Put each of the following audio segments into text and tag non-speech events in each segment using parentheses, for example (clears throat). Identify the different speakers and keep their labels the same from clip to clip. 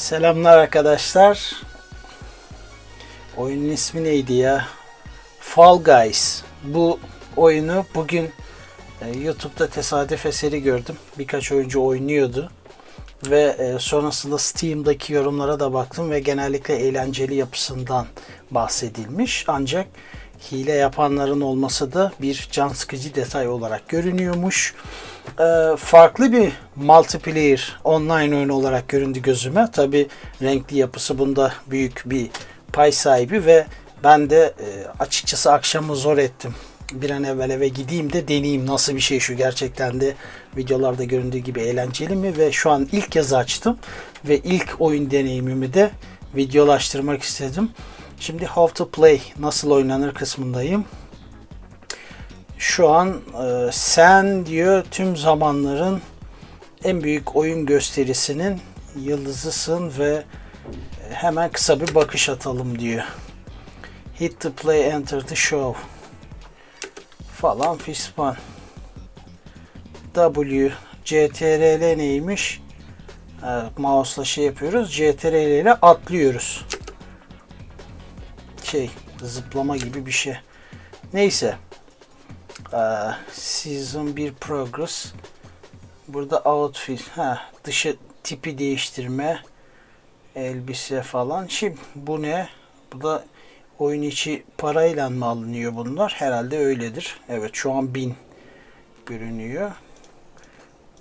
Speaker 1: Selamlar arkadaşlar. Oyunun ismi neydi ya? Fall Guys. Bu oyunu bugün e, YouTube'da tesadüf eseri gördüm. Birkaç oyuncu oynuyordu. Ve e, sonrasında Steam'daki yorumlara da baktım ve genellikle eğlenceli yapısından bahsedilmiş. Ancak hile yapanların olması da bir can sıkıcı detay olarak görünüyormuş. Ee, farklı bir multiplayer online oyun olarak göründü gözüme. Tabi renkli yapısı bunda büyük bir pay sahibi ve ben de e, açıkçası akşamı zor ettim. Bir an evvel eve gideyim de deneyeyim nasıl bir şey şu gerçekten de videolarda göründüğü gibi eğlenceli mi ve şu an ilk kez açtım ve ilk oyun deneyimimi de videolaştırmak istedim. Şimdi How to Play nasıl oynanır kısmındayım. Şu an e, sen diyor tüm zamanların en büyük oyun gösterisinin yıldızısın ve hemen kısa bir bakış atalım diyor. Hit the play, enter the show falan fispan. W CTRL neymiş? Evet, mouse'la şey yapıyoruz. CTRL ile atlıyoruz. Şey, zıplama gibi bir şey. Neyse. Ee, season 1 progress. Burada outfit. Ha, dışı tipi değiştirme. Elbise falan. Şimdi bu ne? Bu da oyun içi parayla mı alınıyor bunlar? Herhalde öyledir. Evet şu an 1000 görünüyor.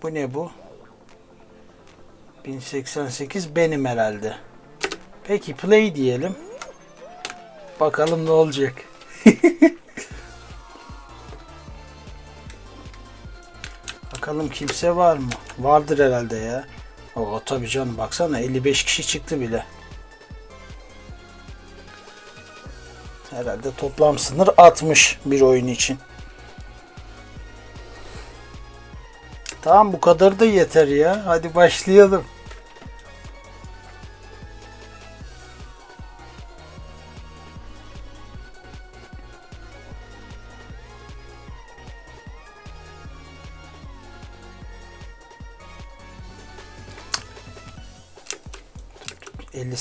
Speaker 1: Bu ne bu? 1088 benim herhalde. Peki play diyelim. Bakalım ne olacak. (laughs) Bakalım kimse var mı? Vardır herhalde ya. O tabii canım baksana 55 kişi çıktı bile. Herhalde toplam sınır 60 bir oyun için. Tamam bu kadar da yeter ya. Hadi başlayalım.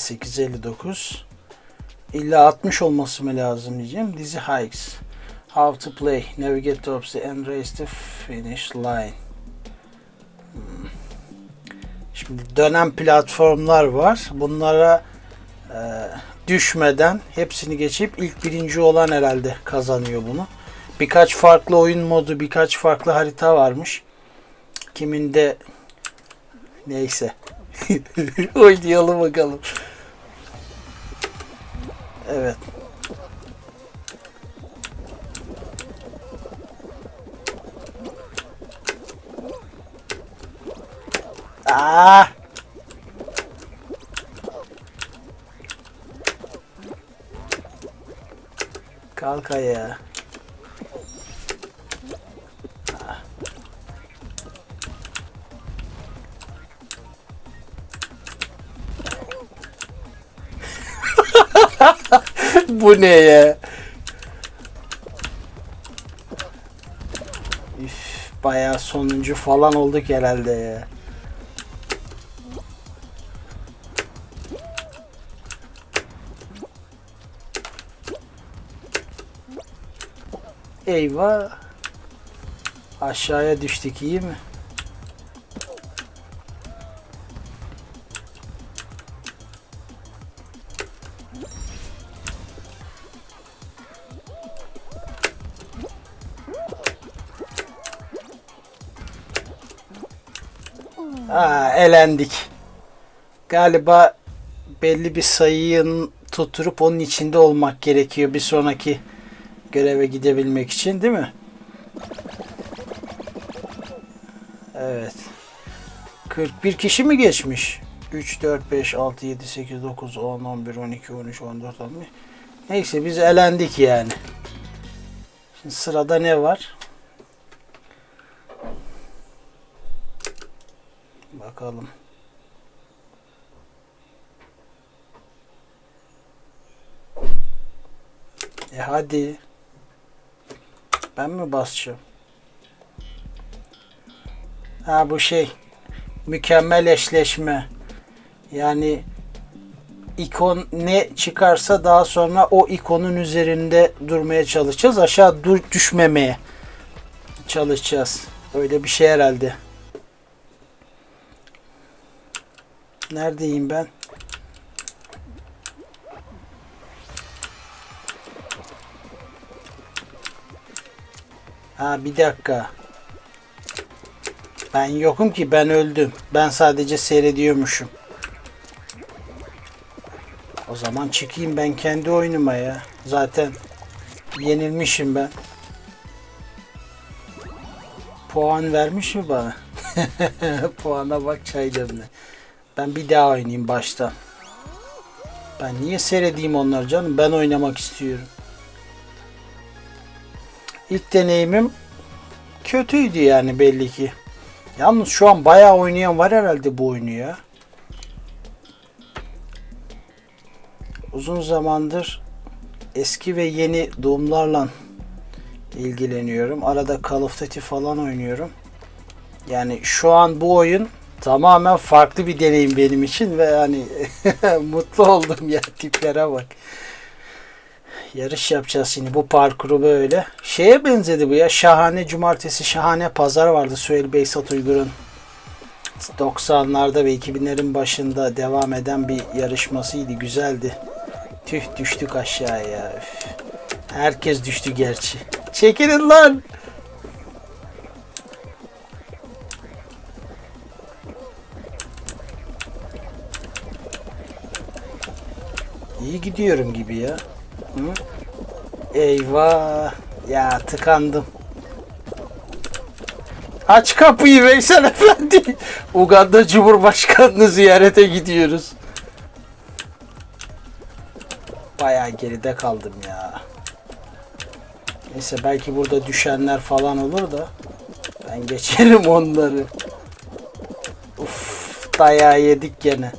Speaker 1: ...58, 59... İlla 60 olması mı lazım diyeceğim. Dizi hikes. How to play. Navigate to the and race the finish line. Hmm. Şimdi dönen platformlar var. Bunlara e, düşmeden hepsini geçip ilk birinci olan herhalde kazanıyor bunu. Birkaç farklı oyun modu, birkaç farklı harita varmış. Kiminde neyse. (laughs) Oynayalım bakalım. Evet. Aa! Kalk ayağa. (laughs) Bu ne ya? Üf, bayağı sonuncu falan olduk herhalde ya. Eyvah. Aşağıya düştük iyi mi? Elendik. Galiba belli bir sayıyı tutturup onun içinde olmak gerekiyor bir sonraki göreve gidebilmek için değil mi? Evet. 41 kişi mi geçmiş? 3, 4, 5, 6, 7, 8, 9, 10, 11, 12, 13, 14, 15. Neyse biz elendik yani. Şimdi sırada ne var? Bakalım. E hadi. Ben mi basacağım? Ha bu şey. Mükemmel eşleşme. Yani ikon ne çıkarsa daha sonra o ikonun üzerinde durmaya çalışacağız. Aşağı dur düşmemeye çalışacağız. Öyle bir şey herhalde. Neredeyim ben? Ha bir dakika. Ben yokum ki ben öldüm. Ben sadece seyrediyormuşum. O zaman çıkayım ben kendi oyunuma ya. Zaten yenilmişim ben. Puan vermiş mi bana? (laughs) Puana bak çay demle. Ben bir daha oynayayım baştan. Ben niye seyredeyim onları canım? Ben oynamak istiyorum. İlk deneyimim kötüydü yani belli ki. Yalnız şu an bayağı oynayan var herhalde bu oyunu ya. Uzun zamandır eski ve yeni doğumlarla ilgileniyorum. Arada Call of Duty falan oynuyorum. Yani şu an bu oyun tamamen farklı bir deneyim benim için ve yani (laughs) mutlu oldum ya tiplere bak. Yarış yapacağız şimdi bu parkuru böyle. Şeye benzedi bu ya. Şahane cumartesi, şahane pazar vardı Süheyl Beysat Uygur'un 90'larda ve 2000'lerin başında devam eden bir yarışmasıydı. Güzeldi. Tüh düştük aşağıya. Herkes düştü gerçi. Çekilin lan. İyi gidiyorum gibi ya. Hı? Eyvah. Ya tıkandım. Aç kapıyı Veysel Efendi. (laughs) Uganda Cumhurbaşkanı'nı ziyarete gidiyoruz. Bayağı geride kaldım ya. Neyse belki burada düşenler falan olur da ben (laughs) geçerim onları. Uf, dayağı yedik gene.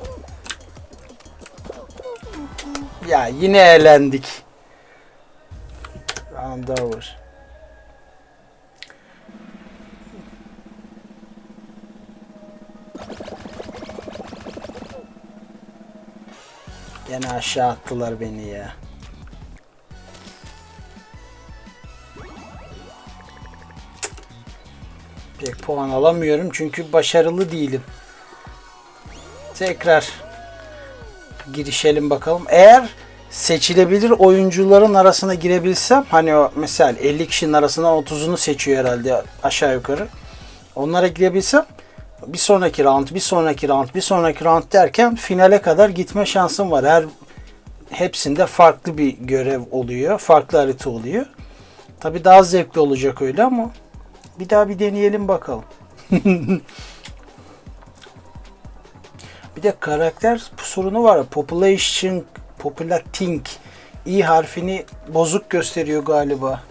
Speaker 1: Ya yine eğlendik. Round over. Gene aşağı attılar beni ya. Pek puan alamıyorum çünkü başarılı değilim. Tekrar girişelim bakalım. Eğer seçilebilir oyuncuların arasına girebilsem hani o mesela 50 kişinin arasından 30'unu seçiyor herhalde aşağı yukarı. Onlara girebilsem bir sonraki round, bir sonraki round, bir sonraki round derken finale kadar gitme şansım var. Her hepsinde farklı bir görev oluyor. Farklı harita oluyor. Tabi daha zevkli olacak öyle ama bir daha bir deneyelim bakalım. (laughs) bir de karakter sorunu var. Population, populating i harfini bozuk gösteriyor galiba.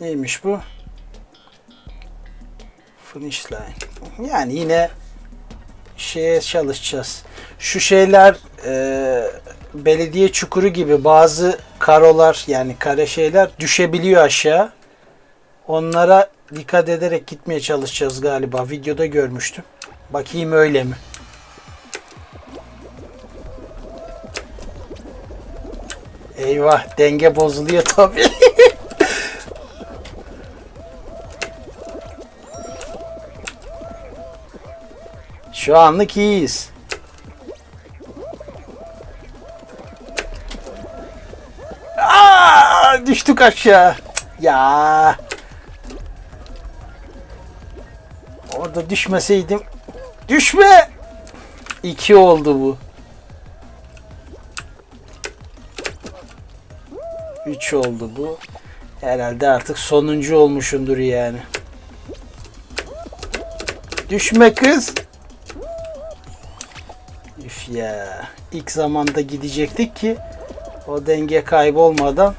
Speaker 1: Neymiş bu? Finish line. Yani yine şeye çalışacağız. Şu şeyler e, belediye çukuru gibi bazı karolar yani kare şeyler düşebiliyor aşağı. Onlara dikkat ederek gitmeye çalışacağız galiba. Videoda görmüştüm. Bakayım öyle mi? Eyvah denge bozuluyor tabii. (laughs) Şu anlık iyiyiz. Aa, düştük aşağı. Ya. Orada düşmeseydim. Düşme. İki oldu bu. Üç oldu bu. Herhalde artık sonuncu olmuşumdur yani. Düşme kız. Üf ya. İlk zamanda gidecektik ki o denge kaybolmadan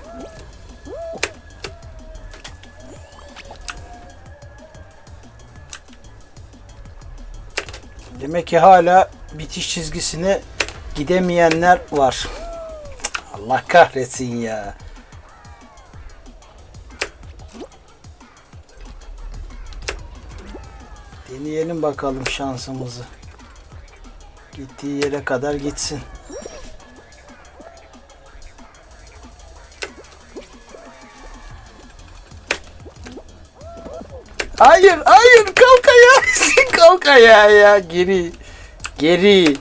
Speaker 1: Demek ki hala bitiş çizgisine gidemeyenler var. Allah kahretsin ya. Deneyelim bakalım şansımızı. Gittiği yere kadar gitsin. Hayır, hayır, kalk ayağa. (laughs) kalk ayağa ya, geri. Geri.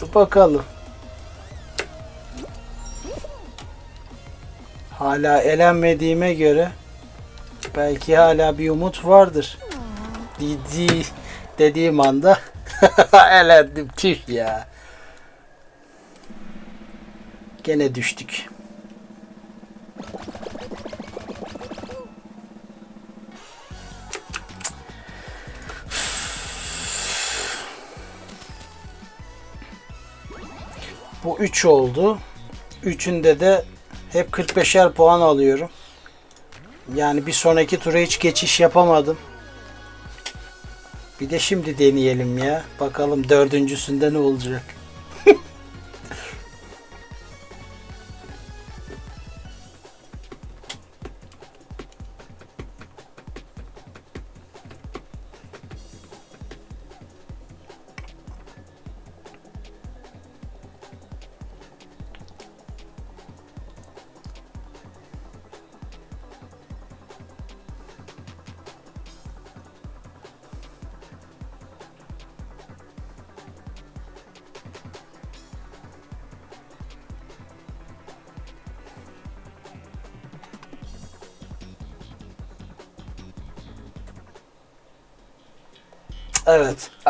Speaker 1: Dur bakalım. Hala elenmediğime göre belki hala bir umut vardır. Dedi dediğim anda (laughs) elendim tüh ya. Gene düştük. Bu 3 oldu. Üçünde de hep 45'er puan alıyorum. Yani bir sonraki tura hiç geçiş yapamadım. Bir de şimdi deneyelim ya. Bakalım dördüncüsünde ne olacak.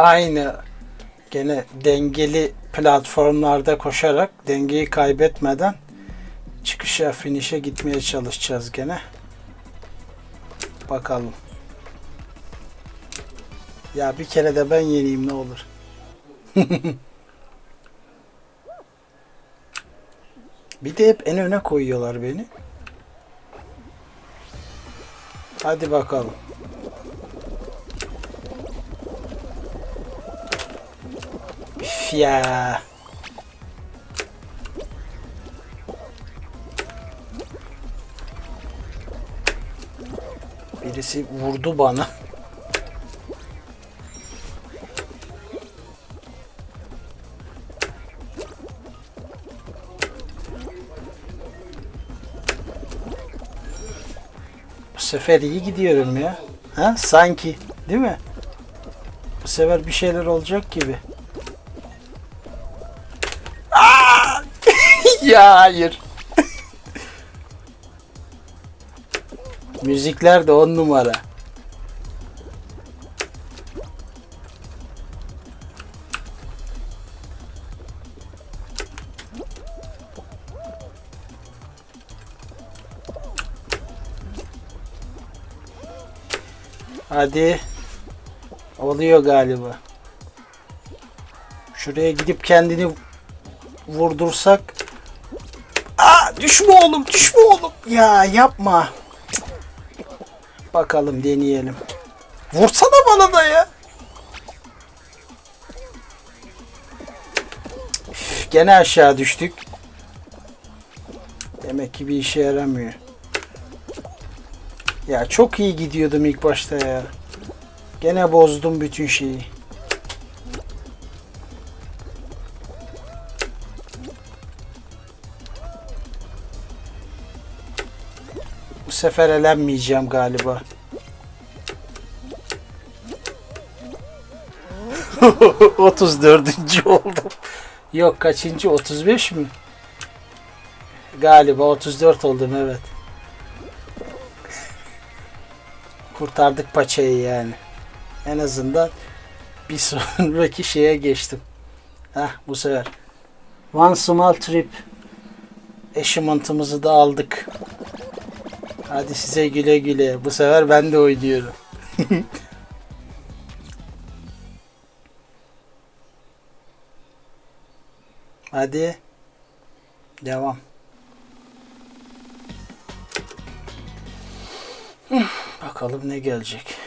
Speaker 1: Aynı gene dengeli platformlarda koşarak dengeyi kaybetmeden çıkışa, finişe gitmeye çalışacağız gene. Bakalım. Ya bir kere de ben yeneyim ne olur. (laughs) bir de hep en öne koyuyorlar beni. Hadi bakalım. Ya. Birisi vurdu bana. Bu sefer iyi gidiyorum ya. Ha? Sanki. Değil mi? Bu sefer bir şeyler olacak gibi. (laughs) ya hayır. Müzikler de on numara. Hadi. Oluyor galiba. Şuraya gidip kendini vurdursak. Düşme oğlum düşme oğlum. Ya yapma. Bakalım deneyelim. Vursana bana da ya. Gene aşağı düştük. Demek ki bir işe yaramıyor. Ya çok iyi gidiyordum ilk başta ya. Gene bozdum bütün şeyi. Sefer elenmeyeceğim (laughs) galiba. Otuz dördüncü oldum. Yok kaçıncı? 35 mi? Galiba 34 oldum evet. Kurtardık paçayı yani. En azından bir (laughs) sonraki şeye geçtim. Heh bu sefer. One small trip. Achievement'ımızı da aldık. Hadi size güle güle. Bu sefer ben de oynuyorum. (laughs) Hadi. Devam. Bakalım ne gelecek.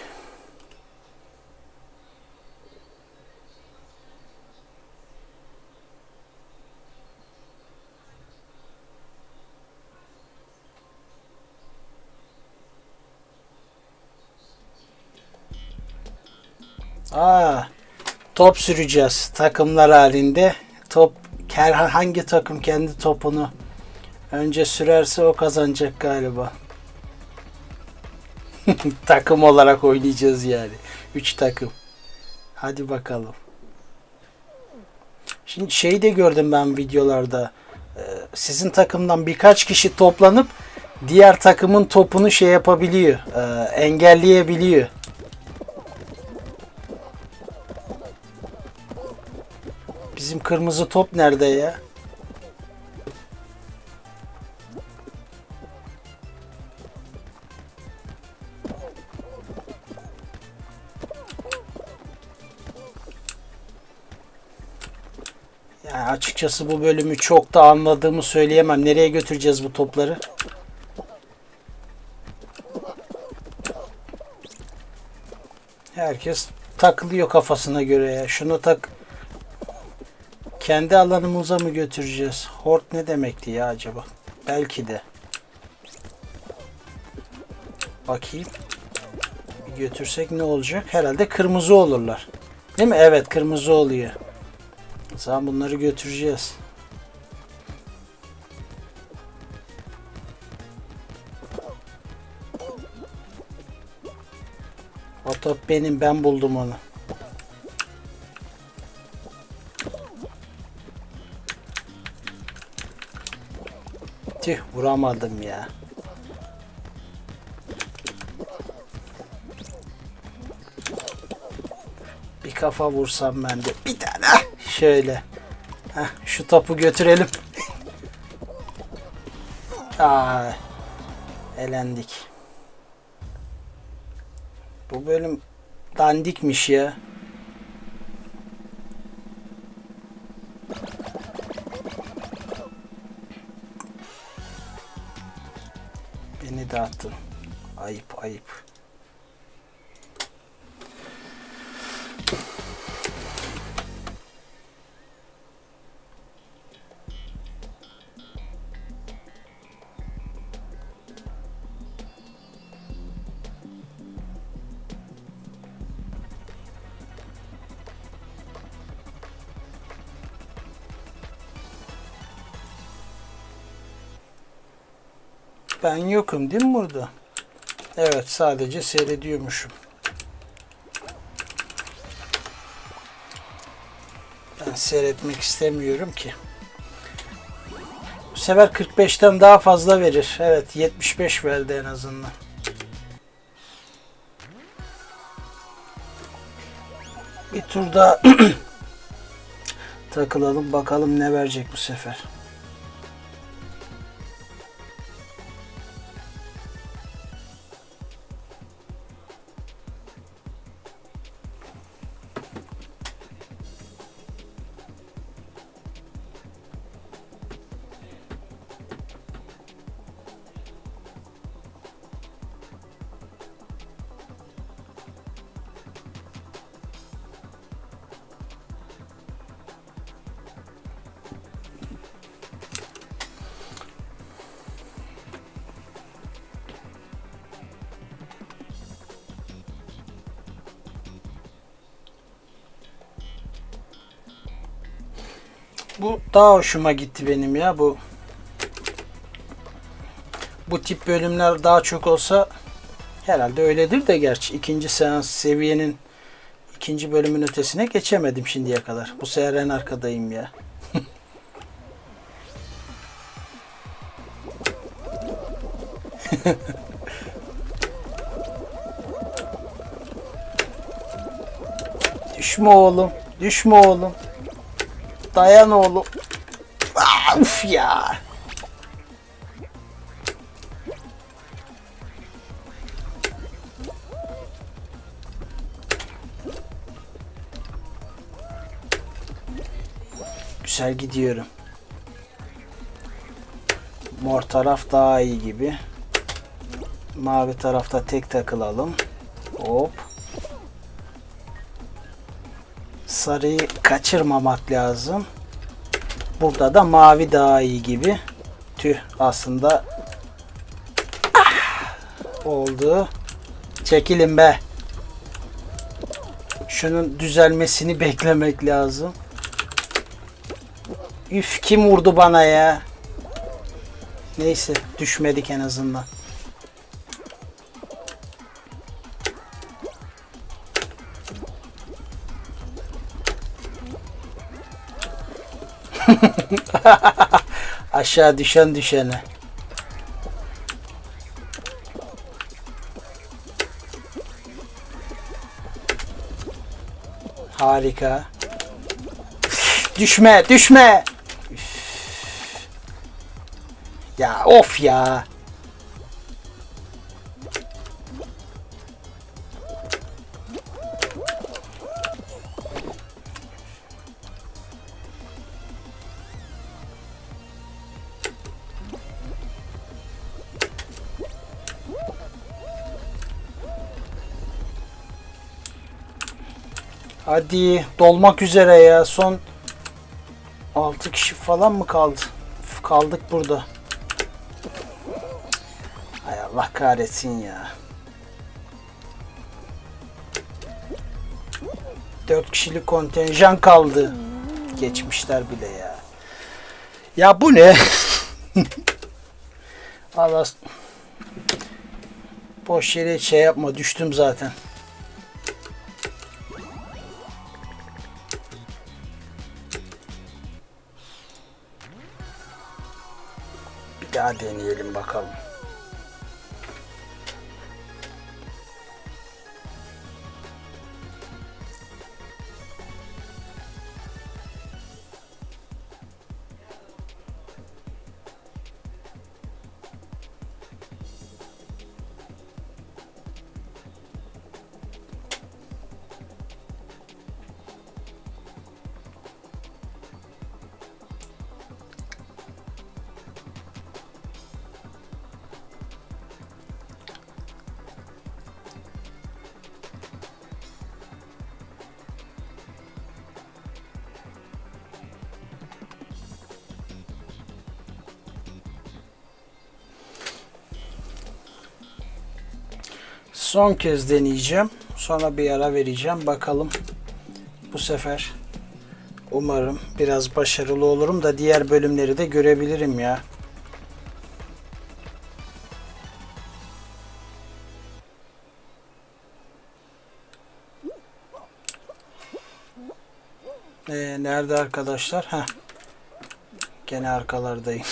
Speaker 1: Aa, top süreceğiz takımlar halinde. Top hangi takım kendi topunu önce sürerse o kazanacak galiba. (laughs) takım olarak oynayacağız yani. 3 takım. Hadi bakalım. Şimdi şeyi de gördüm ben videolarda. Ee, Sizin takımdan birkaç kişi toplanıp diğer takımın topunu şey yapabiliyor. e, engelleyebiliyor. Bizim kırmızı top nerede ya? Yani açıkçası bu bölümü çok da anladığımı söyleyemem. Nereye götüreceğiz bu topları? Herkes takılıyor kafasına göre ya. Şunu tak kendi alanımıza mı götüreceğiz? Hort ne demekti ya acaba? Belki de. Bakayım. Bir götürsek ne olacak? Herhalde kırmızı olurlar. Değil mi? Evet kırmızı oluyor. O zaman bunları götüreceğiz. O benim. Ben buldum onu. Tüh vuramadım ya. Bir kafa vursam ben de. Bir tane. Şöyle. Heh, şu topu götürelim. (laughs) Aa, elendik. Bu bölüm dandikmiş ya. Beni dağıttın. Ayıp ayıp. Ben yokum değil mi burada? Evet sadece seyrediyormuşum. Ben seyretmek istemiyorum ki. Bu sefer 45'ten daha fazla verir. Evet 75 verdi en azından. Bir tur daha (clears throat) takılalım bakalım ne verecek bu sefer. Bu daha hoşuma gitti benim ya bu. Bu tip bölümler daha çok olsa herhalde öyledir de gerçi ikinci seans seviyenin ikinci bölümün ötesine geçemedim şimdiye kadar. Bu sefer en arkadayım ya. (laughs) Düşme oğlum. Düşme oğlum. Dayan oğlum. Aa, uf ya. Güzel gidiyorum. Mor taraf daha iyi gibi. Mavi tarafta tek takılalım. Hop. Sarıyı kaçırmamak lazım. Burada da mavi daha iyi gibi. Tüh aslında Ah! oldu. Çekilin be. Şu Şunun düzelmesini (laughs) beklemek lazım. Üf kim vurdu bana ya? Neyse düşmedik en azından. (laughs) Aşağı düşen düşene. Harika. Düşme, düşme. Ya of ya. Hadi dolmak üzere ya. Son 6 kişi falan mı kaldı? Kaldık burada. Hay Allah kahretsin ya. 4 kişilik kontenjan kaldı. Geçmişler bile ya. Ya bu ne? (laughs) Allah boş yere şey yapma düştüm zaten. Daha deneyelim bakalım. Son kez deneyeceğim. Sonra bir ara vereceğim. Bakalım. Bu sefer umarım biraz başarılı olurum da diğer bölümleri de görebilirim ya. Ee, nerede arkadaşlar? Heh. Gene arkalardayım.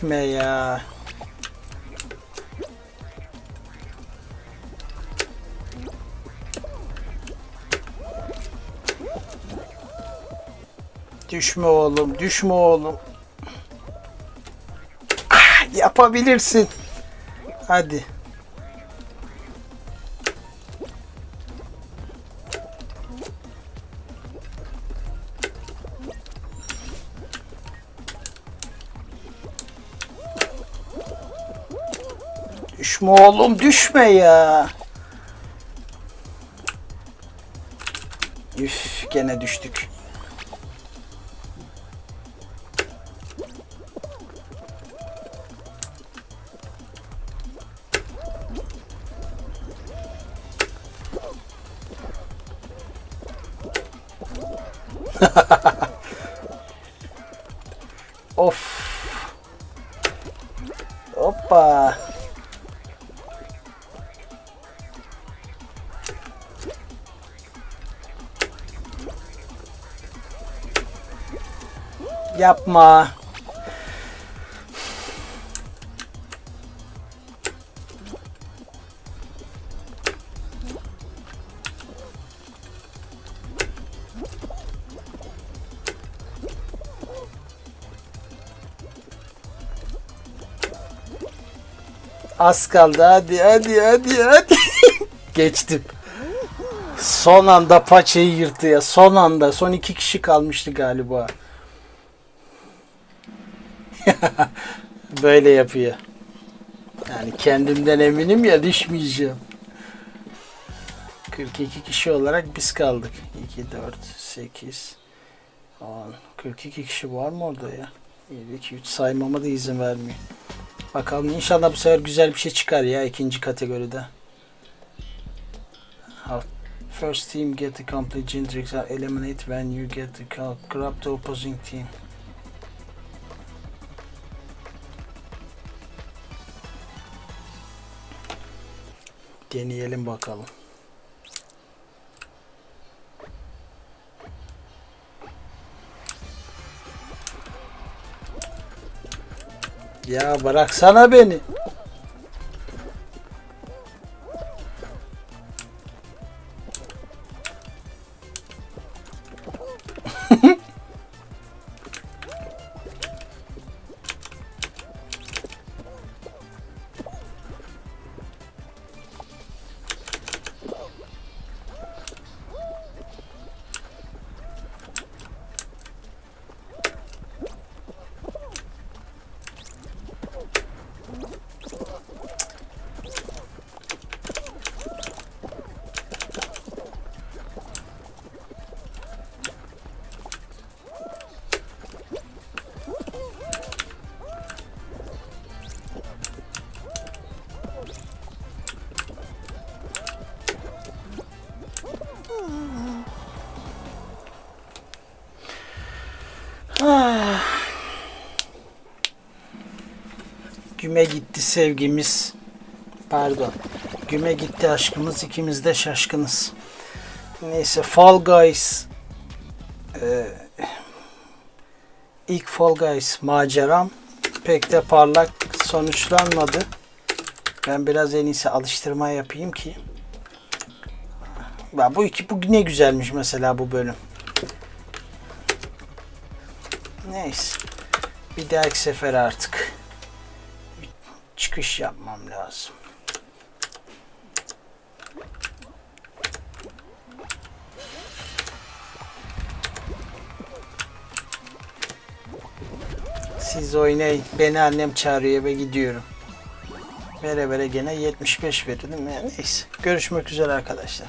Speaker 1: Düşme ya. Düşme oğlum, düşme oğlum. Ah, yapabilirsin. Hadi. Düşme oğlum, düşme ya. Üf, gene düştük. (laughs) of. Yapma. Az kaldı hadi hadi hadi hadi. (laughs) Geçtim. Son anda paçayı yırttı ya. Son anda. Son iki kişi kalmıştı galiba. (laughs) Böyle yapıyor. Yani kendimden eminim ya düşmeyeceğim. 42 kişi olarak biz kaldık. 2, 4, 8, 10, 42 kişi var mı orada ya? 1, 2, 3 saymama da izin vermiyor. Bakalım inşallah bu sefer güzel bir şey çıkar ya ikinci kategoride. First team get the complete Gendrix are eliminate when you get the. Grab opposing team. Deneyelim bakalım. Ya bıraksana beni. Güme gitti sevgimiz. Pardon. Güme gitti aşkımız. ikimiz de şaşkınız. Neyse Fall Guys eee, ilk Fall Guys maceram pek de parlak sonuçlanmadı. Ben biraz en iyisi alıştırma yapayım ki. Ya bu iki bu ne güzelmiş mesela bu bölüm. Neyse. Bir dahaki sefer artık çıkış yapmam lazım. Siz oynayın. Beni annem çağırıyor ve gidiyorum. Vere vere gene 75 verdim. Yani neyse. Görüşmek üzere arkadaşlar.